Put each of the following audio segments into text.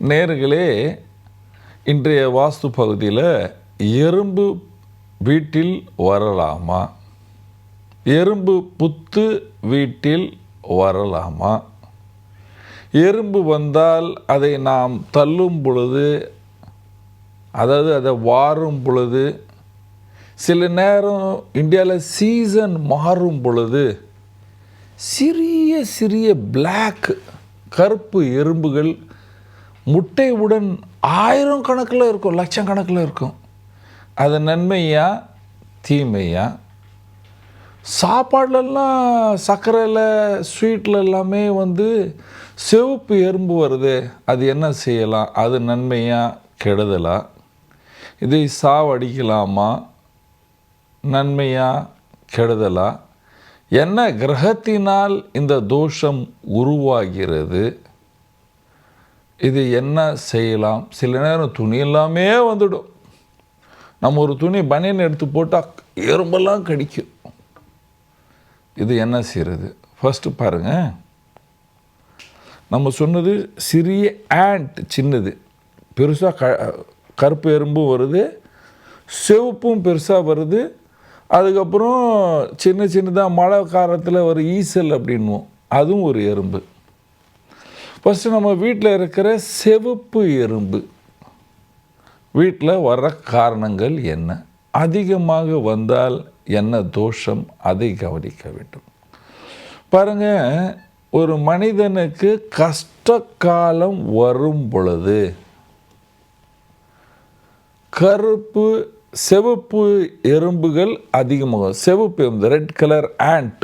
நேர்களே இன்றைய வாஸ்து பகுதியில் எறும்பு வீட்டில் வரலாமா? எறும்பு புத்து வீட்டில் வரலாமா? எறும்பு வந்தால் அதை நாம் தள்ளும் பொழுது அதாவது அதை வாரும் பொழுது சில நேரம் இந்தியாவில் சீசன் மாறும் பொழுது சிறிய சிறிய பிளாக் கருப்பு எறும்புகள் முட்டையுடன் ஆயிரம் கணக்கில் இருக்கும் லட்சம் கணக்கில் இருக்கும். அது நன்மையா? தீமையா? சாப்பாடுலலாம் சர்க்கரையில் ஸ்வீட்டில் எல்லாமே வந்து சிவப்பு எறும்பு வருது. அது என்ன செய்யலாம்? அது நன்மையா? கெடுதலா? இதை சாவடிக்கலாமா? நன்மையா? கெடுதலா? என்ன கிரகத்தினால் இந்த தோஷம் உருவாகிறது? இது என்ன செய்யலாம்? சில நேரம் துணி எல்லாமே வந்துடும். நம்ம ஒரு துணி பனியன் எடுத்து போட்டால் எறும்பெல்லாம் கடிக்கும். இது என்ன செய்கிறது ஃபஸ்ட்டு பாருங்கள் நம்ம சொன்னது சிறிய ஆண்ட் சின்னது. பெருசாக க கருப்பு எறும்பும் வருது. சிவப்பும் பெருசாக வருது. அதுக்கப்புறம் சின்ன சின்னதாக மழை காலத்தில் ஒரு ஈசல் அப்படின்வோம் அதுவும் ஒரு எறும்பு. ஃபஸ்ட்டு நம்ம வீட்டில் இருக்கிற சிவப்பு எறும்பு. வீட்டில் வர்ற காரணங்கள் என்ன? அதிகமாக வந்தால் என்ன தோஷம்? அதை கவனிக்க வேண்டும். பாருங்க ஒரு மனிதனுக்கு கஷ்ட காலம் வரும் பொழுது கருப்பு சிவப்பு எறும்புகள் அதிகமாகும் சிவப்பு எறும்பு ரெட் கலர் ஆண்ட்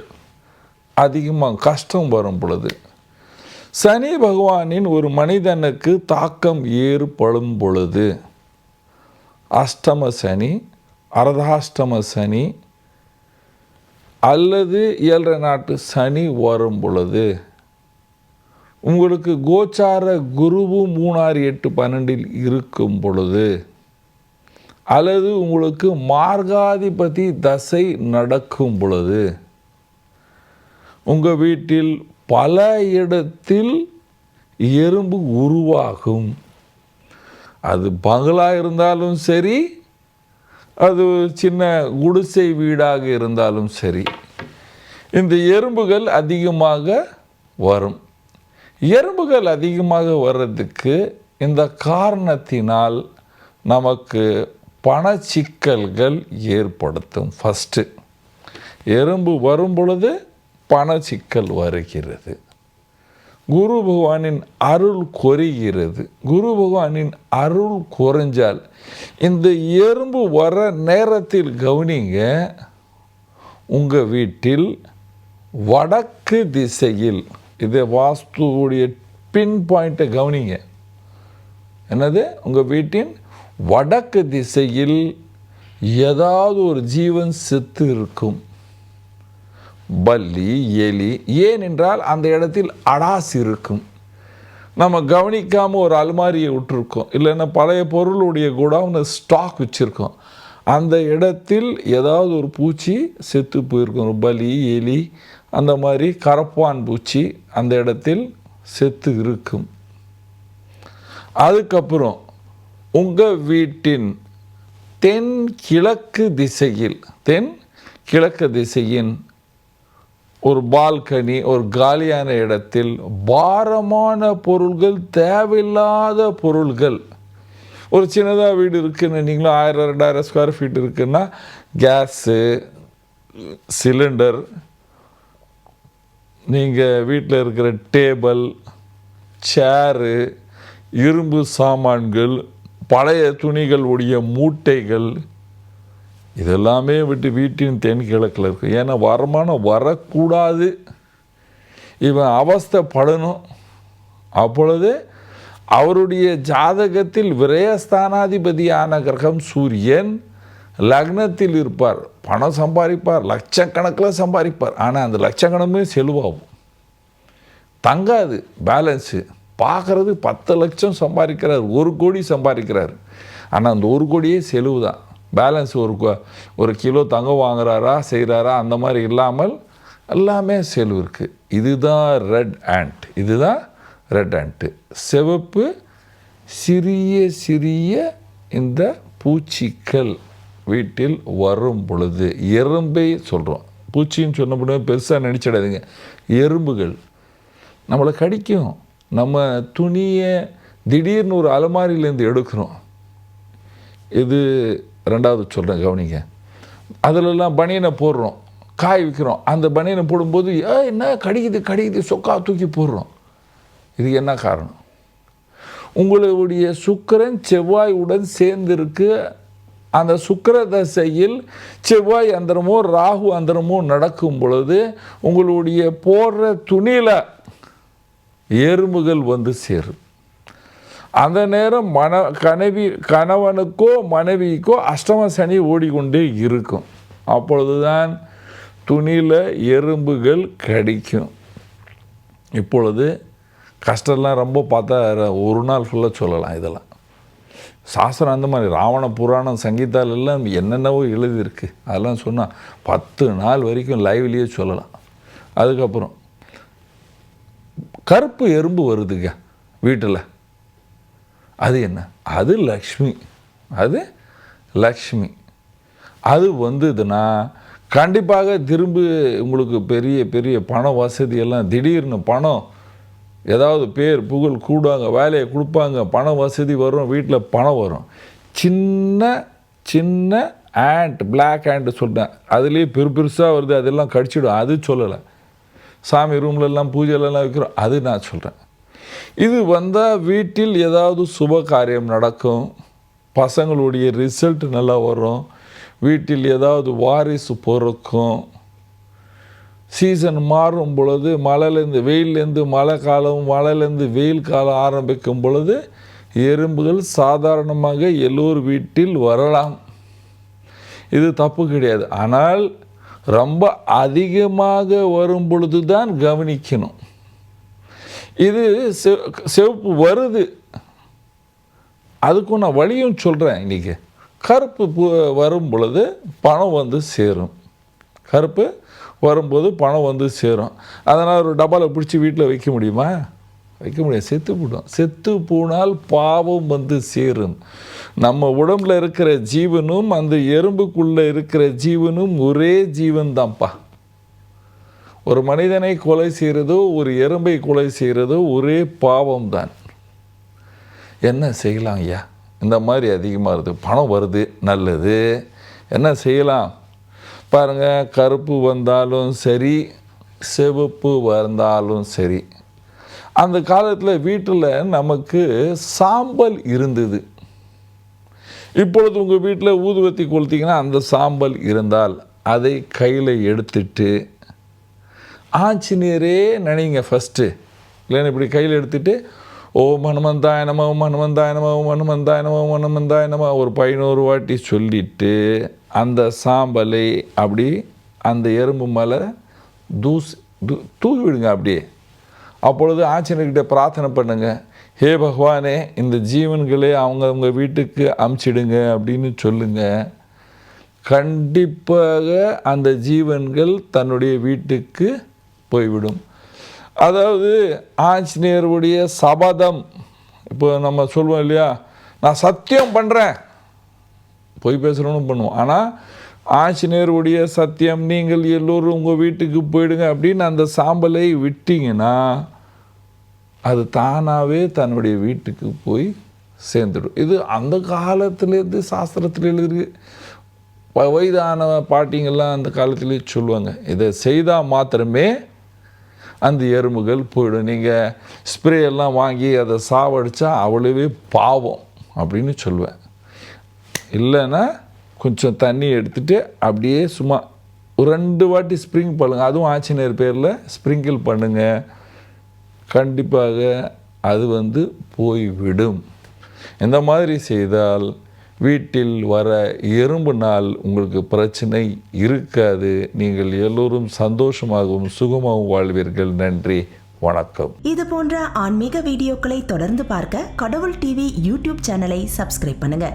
அதிகமாக கஷ்டம் வரும் பொழுது சனி பகவானின் ஒரு மனிதனுக்கு தாக்கம் ஏற்படும் பொழுது அஷ்டம சனி அரதாஷ்டம சனி அல்லது ஏழரை நாட்டு சனி வரும் பொழுது உங்களுக்கு கோச்சார குருவும் மூணாறு எட்டு பன்னெண்டில் இருக்கும் பொழுது அல்லது உங்களுக்கு மார்காதிபதி தசை நடக்கும் பொழுது உங்கள் வீட்டில் பல இடத்தில் எறும்பு உருவாகும். அது பகலாக இருந்தாலும் சரி அது சின்ன குடிசை வீடாக இருந்தாலும் சரி இந்த எறும்புகள் அதிகமாக வரும். எறும்புகள் அதிகமாக வர்றதுக்கு இந்த காரணத்தினால் நமக்கு பண சிக்கல்கள் ஏற்படுத்தும். ஃபஸ்ட்டு எறும்பு வரும் பொழுது பண சிக்கல் வருகிறது. குரு பகவானின் அருள் குறைகிறது. குரு பகவானின் அருள் குறைஞ்சால் இந்த எறும்பு வர நேரத்தில் கவனிங்க உங்கள் வீட்டில் வடக்கு திசையில் இது வாஸ்துவுடைய பின் பாயிண்ட்டை கவனிங்க. என்னது? உங்கள் வீட்டின் வடக்கு திசையில் ஏதாவது ஒரு ஜீவன் செத்து இருக்கும். பல்லி எலி ஏனென்றால் அந்த இடத்தில் அடாஸ் இருக்கும். நம்ம கவனிக்காமல் ஒரு அல்மாரியை விட்டுருக்கோம். இல்லைன்னா பழைய பொருளுடைய குடவுன ஸ்டாக் வச்சுருக்கோம். அந்த இடத்தில் ஏதாவது ஒரு பூச்சி செத்து போயிருக்கும். ஒரு பலி எலி அந்த மாதிரி கரப்பான் பூச்சி அந்த இடத்தில் செத்து இருக்கும். அதுக்கப்புறம் உங்கள் வீட்டின் தென் கிழக்கு திசையில் தென் கிழக்கு திசையின் ஒரு பால்கனி ஒரு காலியான இடத்தில் பாரமான பொருள்கள் தேவையில்லாத பொருள்கள். ஒரு சின்னதாக வீடு இருக்குன்னு நீங்களும் ஆயிரம் ரெண்டாயிரம் ஸ்கொயர் ஃபீட் இருக்குன்னா கேஸு சிலிண்டர் நீங்கள் வீட்டில் இருக்கிற டேபிள் சேரு இரும்பு சாமான்கள் பழைய துணிகள் உடைய மூட்டைகள் இதெல்லாமே விட்டு வீட்டின் தென்கிழக்கில் இருக்கும் ஏன்னா வருமானம் வரக்கூடாது. இவன் அவஸ்தைப்படணும். அப்பொழுது அவருடைய ஜாதகத்தில் விரயஸ்தானாதிபதியான கிரகம் சூரியன் லக்னத்தில் இருப்பார். பணம் சம்பாதிப்பார். லட்சக்கணக்கில் சம்பாதிப்பார். ஆனால் அந்த லட்சக்கணமே செலவாகும். தங்காது. பேலன்ஸு. பார்க்குறது பத்து லட்சம் சம்பாதிக்கிறார். ஒரு கோடி சம்பாதிக்கிறார். ஆனால் அந்த ஒரு கோடியே செலவு தான் பேலன்ஸ் ஒரு ஒரு கிலோ தங்கம் வாங்குறாரா செய்கிறாரா அந்த மாதிரி இல்லாமல் எல்லாமே செலவு இருக்குது இதுதான் ரெட் ஆண்ட் இதுதான் ரெட் ஆண்ட்டு சிவப்பு சிறிய சிறிய இந்த பூச்சிகள் வீட்டில் வரும் பொழுது எறும்பை சொல்கிறோம் பூச்சின்னு சொன்ன பெருசாக நினச்சிடாதீங்க. எறும்புகள் நம்மளை கடிக்கும். நம்ம துணியை திடீர்னு ஒரு அலமாரியிலேருந்து எடுக்கிறோம். இது ரெண்டாவது சொல்கிறேன் கவனிங்க. அதிலெல்லாம் பனியனை போடுறோம் காய் விற்கிறோம் அந்த பனியனை போடும்போது ஏ என்ன? கடிக்குது கடிக்குது. சொக்கா தூக்கி போடுறோம். இது என்ன காரணம்? உங்களுடைய சுக்கிரன் செவ்வாய் உடன் சேர்ந்திருக்கு. அந்த சுக்கர தசையில் செவ்வாய் அந்தரமோ ராகு அந்தரமோ நடக்கும் பொழுது உங்களுடைய போடுற துணியில் எறும்புகள் வந்து சேரும். அந்த நேரம் மன கனவி கணவனுக்கோ மனைவிக்கோ அஷ்டம சனி ஓடிக்கொண்டே இருக்கும். அப்பொழுதுதான் துணியில் எறும்புகள் கடிக்கும். இப்பொழுது கஷ்டம்லாம் ரொம்ப பார்த்தா ஒரு நாள் ஃபுல்லாக சொல்லலாம் இதெல்லாம். சாஸ்திரம் அந்த மாதிரி ராவண புராணம் சங்கீதால் எல்லாம் என்னென்னவோ எழுதியிருக்கு. அதெல்லாம் சொன்னால் பத்து நாள் வரைக்கும் லைவ்லேயே சொல்லலாம். அதுக்கப்புறம் கருப்பு எறும்பு வருதுங்க வீட்டில். அது என்ன? அது லக்ஷ்மி. அது லக்ஷ்மி. அது வந்ததுன்னா கண்டிப்பாக திரும்பி உங்களுக்கு பெரிய பெரிய பண வசதி எல்லாம் திடீர்னு பணம் ஏதாவது பேர் புகழ் கூடுவாங்க வேலையை கொடுப்பாங்க பண வசதி வரும் வீட்டில் பணம் வரும். சின்ன சின்ன ஆண்ட் பிளாக் ஆண்ட்டு சொல்லிட்டேன் அதுலேயே பெரு பெருசாக வருது அதெல்லாம் கடிச்சிடும். அது சொல்லலை. சாமி ரூம்லெல்லாம் பூஜையிலலாம் வைக்கிறோம் அது நான் சொல்கிறேன் இது வந்தால் வீட்டில் ஏதாவது சுப காரியம் நடக்கும். பசங்களுடைய ரிசல்ட் நல்லா வரும். வீட்டில் ஏதாவது வாரிசு பொறுக்கும். சீசன் மாறும் பொழுது மழையிலேருந்து வெயிலேருந்து மழை காலம் மழையிலேருந்து வெயில் காலம் ஆரம்பிக்கும் பொழுது எறும்புகள் சாதாரணமாக எல்லோர் வீட்டில் வரலாம். இது தப்பு கிடையாது. ஆனால் ரொம்ப அதிகமாக வரும் பொழுது தான் கவனிக்கணும். இது சிவப்பு வருது. அதுக்கும் நான் வழியும் சொல்கிறேன் இன்றைக்கி கருப்பு பூ வரும் பொழுது பணம் வந்து சேரும். கருப்பு வரும்போது பணம் வந்து சேரும். அதனால் ஒரு டப்பாவில் பிடிச்சி வீட்டில் வைக்க முடியுமா? வைக்க முடியாது. செத்து போடும் செத்து போனால் பாவம் வந்து சேரும். நம்ம உடம்புல இருக்கிற ஜீவனும் அந்த எறும்புக்குள்ளே இருக்கிற ஜீவனும் ஒரே ஜீவன் தான்ப்பா ஒரு மனிதனை கொலை செய்கிறதோ ஒரு எறும்பை கொலை செய்கிறதோ ஒரே பாவம் தான் என்ன செய்யலாம் ஐயா? இந்த மாதிரி அதிகமாக இருக்குது பணம் வருது நல்லது. என்ன செய்யலாம்? பாருங்கள் கருப்பு வந்தாலும் சரி சிவப்பு வந்தாலும் சரி. அந்த காலத்தில் வீட்டில் நமக்கு சாம்பல் இருந்தது. இப்பொழுது உங்கள் வீட்டில் ஊதுவத்தி கொளுத்திங்கன்னா அந்த சாம்பல் இருந்தால் அதை கையில் எடுத்துட்டு ஆஞ்சநேயரே நினைங்க ஃபஸ்ட்டு இல்லைன்னு இப்படி கையில் எடுத்துகிட்டு ஓ மனுமந்தாய நம மனுமந்தாய நம மனுமந்தாய நம மனுமந்தாய நம ஒரு பதினோரு வாட்டி சொல்லிவிட்டு அந்த சாம்பலை அப்படி அந்த எறும்பு மேலே தூஸ் தூ தூவி விடுங்க அப்படியே. அப்பொழுது ஆஞ்சநேயர்கிட்ட பிரார்த்தனை பண்ணுங்க. ஹே பகவானே இந்த ஜீவன்களே அவங்க அவங்க வீட்டுக்கு அமுச்சிடுங்க அப்படின்னு சொல்லுங்கள் கண்டிப்பாக அந்த ஜீவன்கள் தன்னுடைய வீட்டுக்கு போய்விடும். அதாவது ஆஞ்சநேயருடைய சபதம் இப்போ நம்ம சொல்லுவோம் இல்லையா? நான் சத்தியம் பண்ணுறேன் பொய் பேசுகிறோன்னு பண்ணுவோம் ஆனால் ஆஞ்சநேயருடைய சத்தியம் நீங்கள் எல்லோரும் உங்கள் வீட்டுக்கு போயிடுங்க அப்படின்னு அந்த சாம்பலை விட்டிங்கன்னா அது தானாகவே தன்னுடைய வீட்டுக்கு போய் சேர்ந்துடும். இது அந்த காலத்துலேருந்து சாஸ்திரத்தில் எழுதிருக்கு வ- வயதான பாட்டிங்கெல்லாம் அந்த காலத்திலே சொல்லுவாங்க. இதை செய்தால் மாத்திரமே அந்த எறும்புகள் போயிடும். நீங்கள் ஸ்ப்ரே எல்லாம் வாங்கி அதை சாவடித்தா அவ்வளவே பாவம் அப்படின்னு சொல்லுவேன் இல்லைன்னா கொஞ்சம் தண்ணி எடுத்துகிட்டு அப்படியே சும்மா ஒரு ரெண்டு வாட்டி ஸ்ப்ரிங் பண்ணுங்கள் அதுவும் ஆச்சினியர் பேரில் ஸ்ப்ரிங்கிள் பண்ணுங்கள் கண்டிப்பாக அது வந்து போய்விடும். இந்த மாதிரி செய்தால் வீட்டில் வர இரும்பு நாள் உங்களுக்கு பிரச்சனை இருக்காது. நீங்கள் எல்லோரும் சந்தோஷமாகவும் சுகமாகவும் வாழ்வீர்கள். நன்றி. வணக்கம். இது போன்ற ஆன்மீக வீடியோக்களை தொடர்ந்து பார்க்க கடவுள் டிவி யூடியூப் சேனலை சப்ஸ்கிரைப் பண்ணுங்க.